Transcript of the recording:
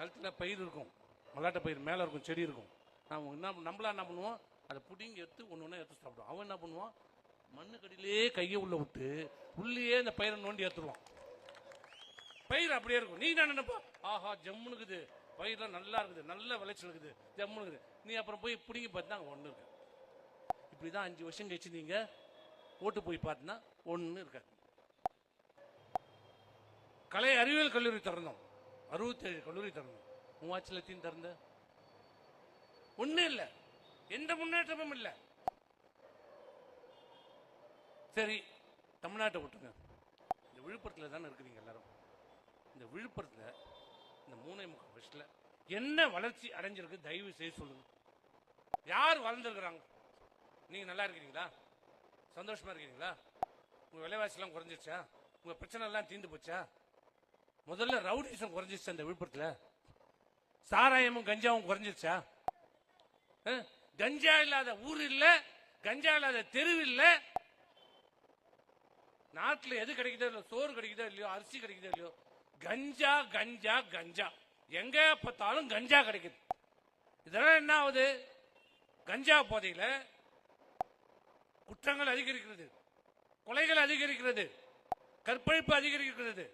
நிலத்தில் பயிர் இருக்கும். மல்லாட்டை பயிர் மேலே இருக்கும் செடி இருக்கும். நாம் என்ன நம்மளா என்ன பண்ணுவோம்? அதை புடிங்கி எடுத்து ஒன்று ஒன்றா எடுத்து சாப்பிடுவோம். அவன் என்ன பண்ணுவான்? மண்ணுக்கடியிலே கையை உள்ள விட்டு உள்ளேயே இந்த பயிரை நோண்டி எடுத்துருவான். பயிர் அப்படியே இருக்கும். நீ என்ன நினைப்பா? ஆஹா ஜம்முன்னு இருக்குது. பயிரெலாம் நல்லா இருக்குது. நல்ல விளைச்சல் இருக்குது. ஜம்முன்னு இருக்குது. நீ அப்புறம் போய் பிடிங்கி பார்த்தா அங்கே ஒன்று இருக்கு. இப்படி தான் அஞ்சு வருஷம் கழிச்சு நீங்கள் ஓட்டு போய் பார்த்தினா ஒன்று இருக்காது. கலை அறிவியல் கல்லூரி திறந்தோம். அறுபத்தேழு கல்லூரி திறந்தோம் மூவாச்சு லட்சத்தையும் திறந்த ஒன்றும் இல்லை. எந்த முன்னேற்றமும் இல்லை. சரி தமிழ்நாட்டை விட்டுங்க இந்த விழுப்புரத்தில் தானே இருக்கிறீங்க எல்லாரும். இந்த விழுப்புரத்தில் இந்த மூணே முக்கால் வருஷத்தில் என்ன வளர்ச்சி அடைஞ்சிருக்கு? தயவு செய்து சொல்லுங்க. யார் வளர்ந்துருக்குறாங்க நீங்கள் நல்லா இருக்கிறீங்களா? சந்தோஷமாக இருக்கிறீங்களா? உங்கள் விலைவாசிலாம் குறைஞ்சிருச்சா? உங்கள் பிரச்சனை எல்லாம் தீர்ந்து போச்சா? முதல்ல ரவுடிசம் குறைஞ்சிச்சு அந்த விழுப்புரத்தில்? சாராயமும் கஞ்சாவும் குறைஞ்சிருச்சா? கஞ்சா இல்லாத ஊர் இல்ல கஞ்சா இல்லாத தெரு இல்ல. நாட்டில் எது கிடைக்குதோ இல்லையோ சோறு கிடைக்குதோ இல்லையோ அரிசி கிடைக்குதோ இல்லையோ கஞ்சா கஞ்சா கஞ்சா. எங்க பார்த்தாலும் கஞ்சா கிடைக்குது. இதெல்லாம் என்ன ஆகுது? கஞ்சா போதையில குற்றங்கள் அதிகரிக்கிறது. கொலைகள் அதிகரிக்கிறது. கற்பழிப்பு அதிகரிக்கிறது.